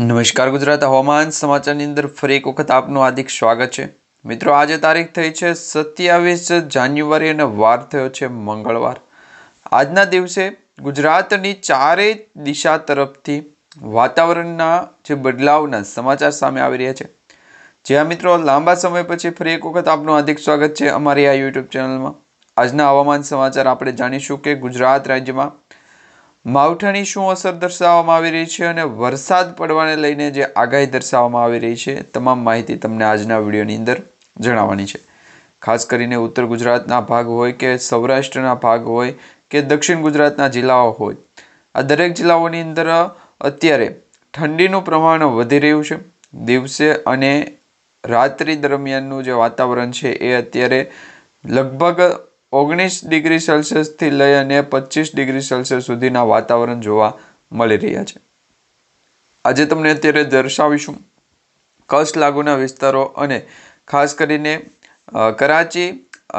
નમસ્કાર ગુજરાત હવામાન સમાચારની અંદર ફરી એક વખત આપનું હાર્દિક સ્વાગત છે. મિત્રો, આજે તારીખ થઈ છે સત્યાવીસ જાન્યુઆરી અને વાર થયો છે મંગળવાર. આજના દિવસે ગુજરાતની ચારેય દિશા તરફથી વાતાવરણના જે બદલાવના સમાચાર સામે આવી રહ્યા છે. જ્યાં મિત્રો, લાંબા સમય પછી ફરી એક વખત આપનું હાર્દિક સ્વાગત છે અમારી આ યુટ્યુબ ચેનલમાં. આજના હવામાન સમાચાર આપણે જાણીશું કે ગુજરાત રાજ્યમાં માવઠાની શું અસર દર્શાવવામાં આવી રહી છે અને વરસાદ પડવાને લઈને જે આગાહી દર્શાવવામાં આવી રહી છે, તમામ માહિતી તમને આજના વિડીયોની અંદર જણાવવાની છે. ખાસ કરીને ઉત્તર ગુજરાતના ભાગ હોય કે સૌરાષ્ટ્રના ભાગ હોય કે દક્ષિણ ગુજરાતના જિલ્લાઓ હોય. આ દરેક જિલ્લાઓની અંદર અત્યારે ઠંડીનું પ્રમાણ વધી રહ્યું છે. દિવસે અને રાત્રિ દરમિયાનનું જે વાતાવરણ છે એ અત્યારે લગભગ ઓગણીસ ડિગ્રી સેલ્સિયસથી લઈ અને પચીસ ડિગ્રી સેલ્સિયસ સુધીના વાતાવરણ જોવા મળી રહ્યા છે. આજે તમને અત્યારે દર્શાવીશું કચ્છ લાગુના વિસ્તારો અને ખાસ કરીને કરાચી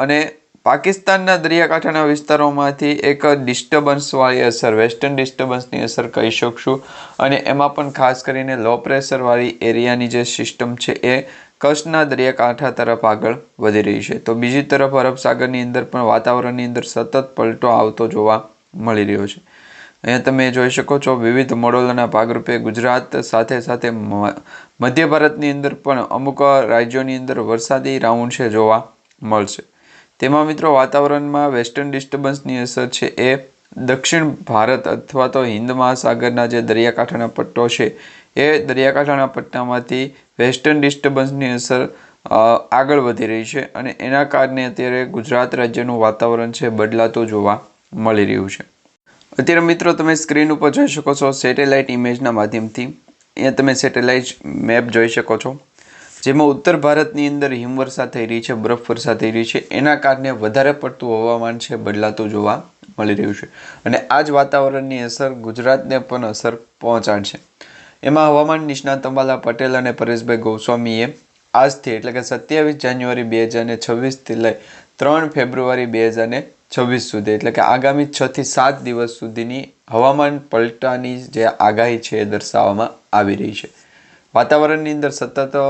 અને પાકિસ્તાનના દરિયાકાંઠાના વિસ્તારોમાંથી એક ડિસ્ટર્બન્સવાળી અસર, વેસ્ટર્ન ડિસ્ટર્બન્સની અસર કહી શકશું. અને એમાં પણ ખાસ કરીને લો પ્રેશરવાળી એરિયાની જે સિસ્ટમ છે એ કચ્છના દરિયાકાંઠા તરફ આગળ વધી રહી છે. તો બીજી તરફ અરબ સાગરની અંદર પણ વાતાવરણની અંદર સતત પલટો આવતો જોવા મળી રહ્યો છે. અહીંયા તમે જોઈ શકો છો વિવિધ મોડલોના ભાગરૂપે ગુજરાત સાથે સાથે મધ્ય ભારતની અંદર પણ અમુક રાજ્યોની અંદર વરસાદી રાઉન્ડ છે જોવા મળશે. તેમાં મિત્રો વાતાવરણમાં વેસ્ટર્ન ડિસ્ટર્બન્સની અસર છે એ દક્ષિણ ભારત અથવા તો હિન્દ મહાસાગરના જે દરિયાકાંઠાના પટ્ટો છે એ દરિયાકાંઠાના પટ્ટામાંથી વેસ્ટર્ન ડિસ્ટર્બન્સની અસર આગળ વધી રહી છે અને એના કારણે અત્યારે ગુજરાત રાજ્યનું વાતાવરણ છે બદલાતું જોવા મળી રહ્યું છે. અત્યારે મિત્રો તમે સ્ક્રીન ઉપર જોઈ શકો છો સેટેલાઇટ ઇમેજના માધ્યમથી. અહીંયા તમે સેટેલાઇટ મેપ જોઈ શકો છો, જેમાં ઉત્તર ભારતની અંદર હિમવર્ષા થઈ રહી છે, બરફવર્ષા થઈ રહી છે. એના કારણે વધારે પડતું હવામાન છે બદલાતું જોવા મળી રહ્યું છે. અને આ જ વાતાવરણની અસર ગુજરાતને પણ અસર પહોંચાડશે. એમાં હવામાન નિષ્ણાત અંબાલા પટેલ અને પરેશભાઈ ગોસ્વામીએ આજથી એટલે કે સત્યાવીસ જાન્યુઆરી બે હજાર ને છવ્વીસથી લઈ ત્રણ ફેબ્રુઆરી બે હજાર ને છવ્વીસ સુધી, એટલે કે આગામી છ થી સાત દિવસ સુધીની હવામાન પલટાની જે આગાહી છે એ દર્શાવવામાં આવી રહી છે. વાતાવરણની અંદર સતત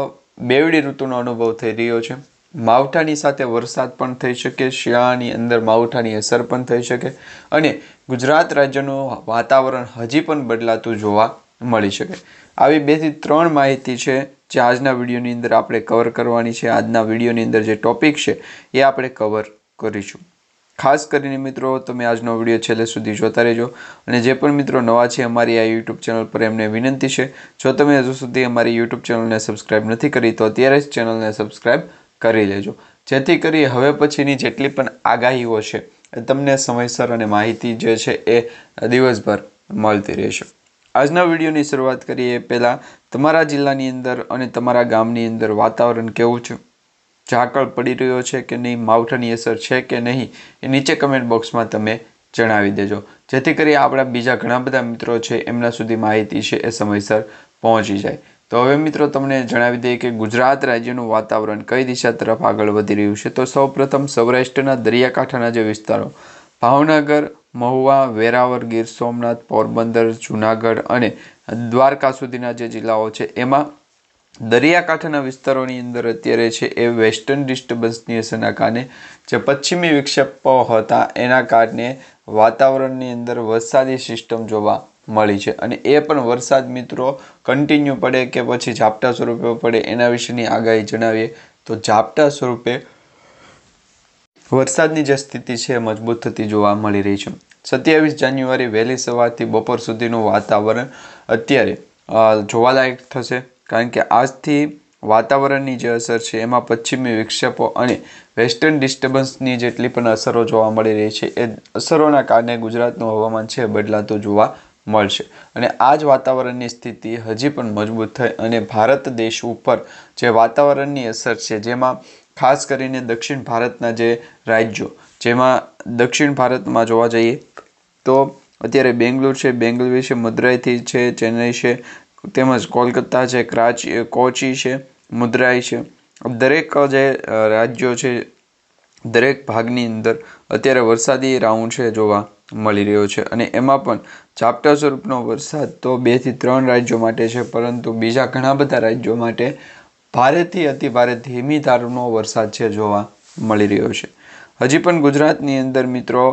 બેવડી ઋતુનો અનુભવ થઈ રહ્યો છે. માવઠાની સાથે વરસાદ પણ થઈ શકે, શિયાળાની અંદર માવઠાની અસર પણ થઈ શકે અને ગુજરાત રાજ્યનું વાતાવરણ હજી પણ બદલાતું જોવા મળી શકે. આવી બેથી ત્રણ માહિતી છે જે આજના વિડીયોની અંદર આપણે કવર કરવાની છે. આજના વિડીયોની અંદર જે ટોપિક છે એ આપણે કવર કરીશું. ખાસ કરીને મિત્રો, તમે આજનો વીડિયો છેલ્લે સુધી જોતા રહેજો. અને જે પણ મિત્રો નવા છે, અમારી આ યુટ્યુબ ચેનલ પર એમને વિનંતી છે, જો તમે હજુ સુધી અમારી યુટ્યુબ ચેનલને સબસ્ક્રાઇબ નથી કરી, તો અત્યારે જ ચેનલને સબસ્ક્રાઇબ કરી લેજો. જેથી કરી હવે પછીની જેટલી પણ આગાહીઓ છે તમને સમયસર અને માહિતી જે છે એ દિવસભર મળતી રહેશે. આજના વિડીયોની શરૂઆત કરીએ. પહેલાં તમારા જિલ્લાની અંદર અને તમારા ગામની અંદર વાતાવરણ કેવું છે? ઝાકળ પડી રહ્યો છે કે નહીં? માવઠાની અસર છે કે નહીં? એ નીચે કમેન્ટ બોક્સમાં તમે જણાવી દેજો. જેથી કરી આપણા બીજા ઘણા બધા મિત્રો છે એમના સુધી માહિતી છે એ સમયસર પહોંચી જાય. તો હવે મિત્રો તમને જણાવી દઈએ કે ગુજરાત રાજ્યનું વાતાવરણ કઈ દિશા તરફ આગળ વધી રહ્યું છે? તો સૌપ્રથમ સૌરાષ્ટ્રના દરિયાકાંઠાના જે વિસ્તારો ભાવનગર, મહુવા, વેરાવળ, ગીર સોમનાથ, પોરબંદર, જુનાગઢ અને દ્વારકા સુધીના જે જિલ્લાઓ છે, એમાં દરિયાકાંઠાના વિસ્તારોની અંદર અત્યારે છે એ વેસ્ટર્ન ડિસ્ટર્બન્સની અસરના કારણે જે પશ્ચિમી વિક્ષેપો હતા, એના કારણે વાતાવરણની અંદર વરસાદી સિસ્ટમ જોવા મળી છે. અને એ પણ વરસાદ મિત્રો કન્ટિન્યુ પડે કે પછી ઝાપટા સ્વરૂપે પડે એના વિશેની આગાહી જણાવીએ તો ઝાપટા સ્વરૂપે વરસાદની જે સ્થિતિ છે મજબૂત થતી જોવા મળી રહી છે. સત્યાવીસ જાન્યુઆરી વહેલી સવારથી બપોર સુધીનું વાતાવરણ અત્યારે જોવાલાયક થશે કારણ કે આજથી વાતાવરણની જે અસર છે એમાં પશ્ચિમી વિક્ષેપો અને વેસ્ટર્ન ડિસ્ટર્બન્સની જેટલી પણ અસરો જોવા મળી રહી છે એ અસરોના કારણે ગુજરાતનું હવામાન છે બદલાતું જોવા મળશે. અને આ જ વાતાવરણની સ્થિતિ હજી પણ મજબૂત થઈ અને ભારત દેશ ઉપર જે વાતાવરણની અસર છે જેમાં ખાસ કરીને દક્ષિણ ભારતના જે રાજ્યો, જેમાં દક્ષિણ ભારતમાં જોવા જઈએ તો અત્યારે બેંગ્લોર છે બેંગ્લોર છે મદુરાઈથી છે, ચેન્નઈ છે, તેમજ કોલકાતા છે, કરાચી, કોચી છે, મુદ્રાઈ છે. દરેક જે રાજ્યો છે, દરેક ભાગની અંદર અત્યારે વરસાદી રાઉન્ડ છે જોવા મળી રહ્યો છે. અને એમાં પણ ઝાપટા સ્વરૂપનો વરસાદ તો બેથી ત્રણ રાજ્યો માટે છે, પરંતુ બીજા ઘણા બધા રાજ્યો માટે ભારેથી અતિ ભારે ધીમી ધારનો વરસાદ છે જોવા મળી રહ્યો છે. હજી પણ ગુજરાતની અંદર મિત્રો,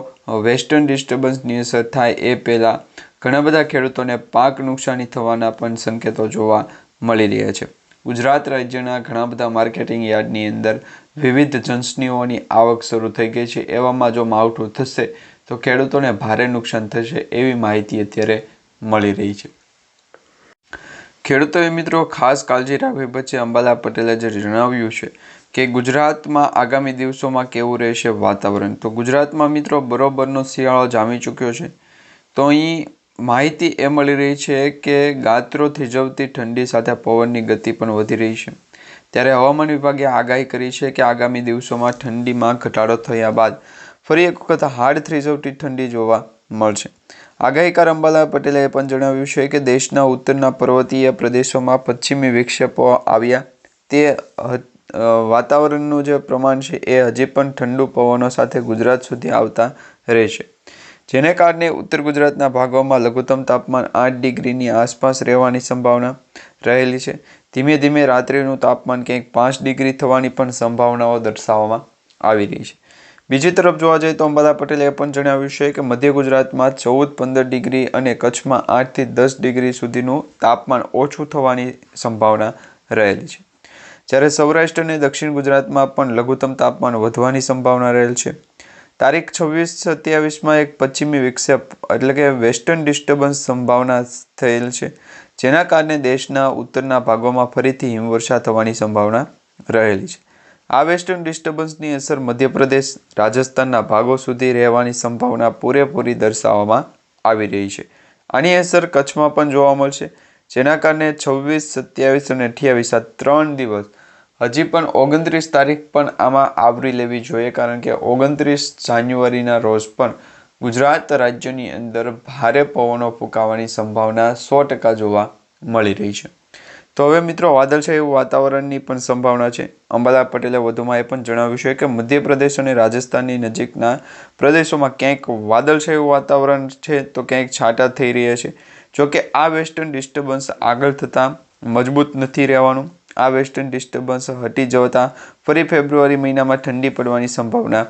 વેસ્ટર્ન ડિસ્ટર્બન્સની અસર થાય એ પહેલાં ઘણા બધા ખેડૂતોને પાક નુકસાની થવાના પણ સંકેતો જોવા મળી રહ્યા છે. ગુજરાત રાજ્યના ઘણા બધા માર્કેટિંગ યાર્ડની અંદર વિવિધ જંસનીઓની આવક શરૂ થઈ ગઈ છે. એવામાં જો માવઠું થશે તો ખેડૂતોને ભારે નુકસાન થશે એવી માહિતી અત્યારે મળી રહી છે. ખેડૂતોએ મિત્રો ખાસ કાળજી રાખવી પછી અંબાલા પટેલે જે જણાવ્યું છે કે ગુજરાતમાં આગામી દિવસોમાં કેવું રહેશે વાતાવરણ? તો ગુજરાતમાં મિત્રો બરોબરનો શિયાળો જામી ચૂક્યો છે. તો અહીં માહિતી એ મળી રહી છે કે ગાત્રો થીજવતી ઠંડી સાથે પવનની ગતિ પણ વધી રહી છે. ત્યારે હવામાન વિભાગે આગાહી કરી છે કે આગામી દિવસોમાં ઠંડીમાં ઘટાડો થયા બાદ ફરી એક વખત હાડ થ્રીઝવતી ઠંડી જોવા મળશે. આગાહીકાર અંબાલાલ પટેલે એ પણ જણાવ્યું છે કે દેશના ઉત્તરના પર્વતીય પ્રદેશોમાં પશ્ચિમી વિક્ષેપો આવ્યા. તે વાતાવરણનું જે પ્રમાણ છે એ હજી પણ ઠંડુ પવનો સાથે ગુજરાત સુધી આવતા રહેશે. જેને કારણે ઉત્તર ગુજરાતના ભાગોમાં લઘુત્તમ તાપમાન આઠ ડિગ્રીની આસપાસ રહેવાની સંભાવના રહેલી છે. ધીમે ધીમે રાત્રિનું તાપમાન ક્યાંક પાંચ ડિગ્રી થવાની પણ સંભાવનાઓ દર્શાવવામાં આવી રહી છે. બીજી તરફ જોવા જઈએ તો અંબાલા પટેલે એ પણ જણાવ્યું છે કે મધ્ય ગુજરાતમાં ચૌદ, પંદર ડિગ્રી અને કચ્છમાં આઠથી દસ ડિગ્રી સુધીનું તાપમાન ઓછું થવાની સંભાવના રહેલી છે. જ્યારે સૌરાષ્ટ્ર અને દક્ષિણ ગુજરાતમાં પણ લઘુત્તમ તાપમાન વધવાની સંભાવના રહેલ છે. તારીખ છવ્વીસ સત્યાવીસમાં એક પશ્ચિમી વિક્ષેપ એટલે કે વેસ્ટર્ન ડિસ્ટર્બન્સ સંભાવના થયેલ છે, જેના કારણે દેશના ઉત્તરના ભાગોમાં ફરીથી હિમવર્ષા થવાની સંભાવના રહેલી છે. આ વેસ્ટર્ન ડિસ્ટર્બન્સની અસર મધ્યપ્રદેશ, રાજસ્થાનના ભાગો સુધી રહેવાની સંભાવના પૂરેપૂરી દર્શાવવામાં આવી રહી છે. આની અસર કચ્છમાં પણ જોવા મળશે, જેના કારણે છવ્વીસ, સત્યાવીસ અને અઠ્યાવીસ આ ત્રણ દિવસ, હજી પણ ઓગણત્રીસ તારીખ પણ આમાં આવરી લેવી જોઈએ, કારણ કે ઓગણત્રીસ જાન્યુઆરીના રોજ પણ ગુજરાત રાજ્યની અંદર ભારે પવનો ફૂંકાવાની સંભાવના સો ટકા જોવા મળી રહી છે. તો હવે મિત્રો વાદળછાયું વાતાવરણની પણ સંભાવના છે. અંબાલા પટેલે વધુમાં એ પણ જણાવ્યું છે કે મધ્યપ્રદેશ અને રાજસ્થાનની નજીકના પ્રદેશોમાં ક્યાંક વાદળછાયું વાતાવરણ છે તો ક્યાંક છાંટા થઈ રહ્યા છે. જોકે આ વેસ્ટર્ન ડિસ્ટર્બન્સ આગળ થતાં મજબૂત નથી રહેવાનું. આ વેસ્ટર્ન ડિસ્ટર્બન્સ હટી જતા ફરી ફેબ્રુઆરી મહિનામાં ઠંડી પડવાની સંભાવના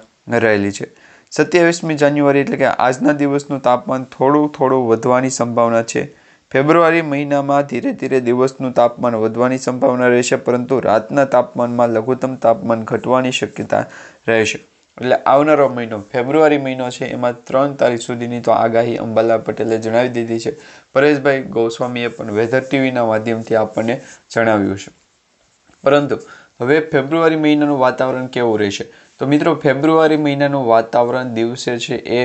રહેલી છે. સત્યાવીસમી જાન્યુઆરી એટલે કે આજના દિવસનું તાપમાન થોડું થોડું વધવાની સંભાવના છે. ફેબ્રુઆરી મહિનામાં ધીરે ધીરે દિવસનું તાપમાન વધવાની સંભાવના રહેશે, પરંતુ રાતના તાપમાનમાં લઘુત્તમ તાપમાન ઘટવાની શક્યતા રહેશે. એટલે આવનારો મહિનો, ફેબ્રુઆરી મહિનો છે, એમાં ત્રણ તારીખ સુધીની તો આગાહી અંબાલા પટેલે જણાવી દીધી છે. પરેશભાઈ ગોસ્વામીએ પણ વેધર ટીવીના માધ્યમથી આપણને જણાવ્યું છે. પરંતુ હવે ફેબ્રુઆરી મહિનાનું વાતાવરણ કેવું રહેશે? તો મિત્રો, ફેબ્રુઆરી મહિનાનું વાતાવરણ દિવસે છે એ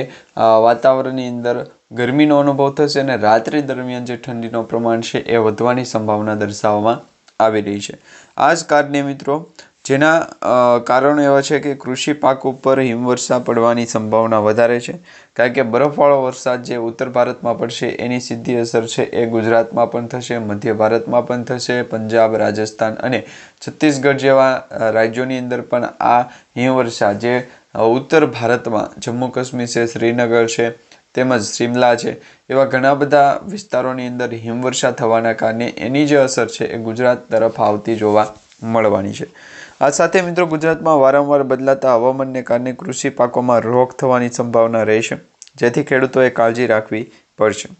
વાતાવરણની અંદર ગરમીનો અનુભવ થશે અને રાત્રિ દરમિયાન જે ઠંડીનો પ્રમાણ છે એ વધવાની સંભાવના દર્શાવવામાં આવી રહી છે. આ જ કારણે મિત્રો જેના કારણો એવા છે કે કૃષિ પાક ઉપર હિમવર્ષા પડવાની સંભાવના વધારે છે. કારણ કે બરફવાળો વરસાદ જે ઉત્તર ભારતમાં પડશે એની સીધી અસર છે એ ગુજરાતમાં પણ થશે, મધ્ય ભારતમાં પણ થશે, પંજાબ, રાજસ્થાન અને છત્તીસગઢ જેવા રાજ્યોની અંદર પણ આ હિમવર્ષા જે ઉત્તર ભારતમાં, જમ્મુ કાશ્મીર છે, શ્રીનગર છે, તેમજ શિમલા છે, એવા ઘણા બધા વિસ્તારોની અંદર હિમવર્ષા થવાના કારણે એની જે અસર છે એ ગુજરાત તરફ આવતી જોવા મળવાની છે. આ સાથે મિત્રો ગુજરાતમાં વારંવાર બદલાતા હવામાનને કારણે કૃષિ પાકોમાં રોગ થવાની સંભાવના રહેશે જેથી ખેડૂતોએ કાળજી રાખવી પડશે.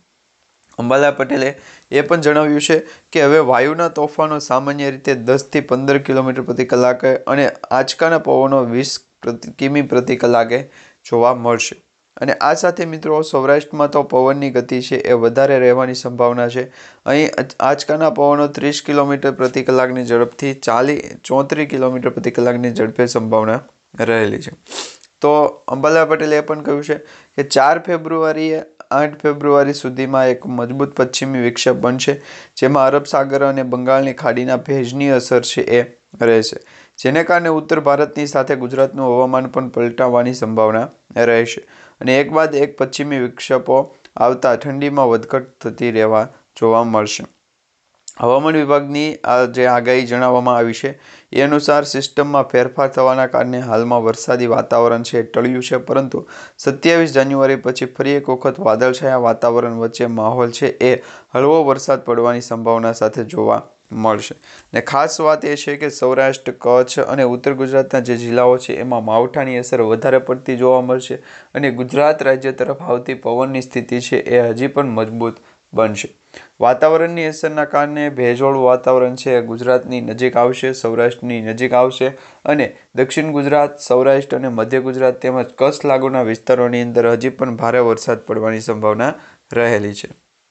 અંબાલા પટેલે એ પણ જણાવ્યું છે કે હવે વાયુના તોફાનો સામાન્ય રીતે દસથી પંદર કિલોમીટર પ્રતિ કલાકે અને આંચકાના પવનો વીસ પ્રતિ કિમી પ્રતિ કલાકે જોવા મળશે. અને આ સાથે મિત્રો સૌરાષ્ટ્રમાં તો પવનની ગતિ છે એ વધારે રહેવાની સંભાવના છે. અહીં આજકાના પવનો ત્રીસ કિલોમીટર પ્રતિ કલાકની ઝડપથી ચાલી ચોત્રીસ કિલોમીટર પ્રતિ કલાકની ઝડપે સંભાવના રહેલી છે. તો અંબાલા પટેલે એ પણ કહ્યું છે કે ચાર ફેબ્રુઆરીએ આઠ ફેબ્રુઆરી સુધીમાં એક મજબૂત પશ્ચિમી વિક્ષેપ બનશે, જેમાં અરબ સાગર અને બંગાળની ખાડીના ભેજની અસર છે એ રહેશે. જેને કારણે ઉત્તર ભારતની સાથે ગુજરાતનું હવામાન પણ પલટાવવાની સંભાવના રહેશે અને એક બાદ એક પશ્ચિમી વિક્ષેપો આવતા ઠંડીમાં વધઘટ થતી રહેવા જોવા મળશે. હવામાન વિભાગની આ જે આગાહી જણાવવામાં આવી છે, એ અનુસાર સિસ્ટમમાં ફેરફાર થવાના કારણે હાલમાં વરસાદી વાતાવરણ છે, ટળ્યું છે, પરંતુ સત્યાવીસ જાન્યુઆરી પછી ફરી એક વખત વાદળછાયા વાતાવરણ વચ્ચે માહોલ છે, એ હળવો વરસાદ પડવાની સંભાવના સાથે જોવા મળશે. ને ખાસ વાત એ છે કે સૌરાષ્ટ્ર, કચ્છ અને ઉત્તર ગુજરાતના જે જિલ્લાઓ છે, એમાં માવઠાની અસર વધારે પડતી જોવા મળશે અને ગુજરાત રાજ્ય તરફ આવતી પવનની સ્થિતિ છે, એ હજી પણ મજબૂત બનશે. વાતાવરણની અસરના કારણે ભેજવાળું વાતાવરણ છે. ગુજરાતની નજીક આવશે, સૌરાષ્ટ્રની નજીક આવશે અને દક્ષિણ ગુજરાત, સૌરાષ્ટ્ર અને મધ્ય ગુજરાત તેમજ કચ્છ લાગુના વિસ્તારોની અંદર હજી પણ ભારે વરસાદ પડવાની સંભાવના રહેલી છે.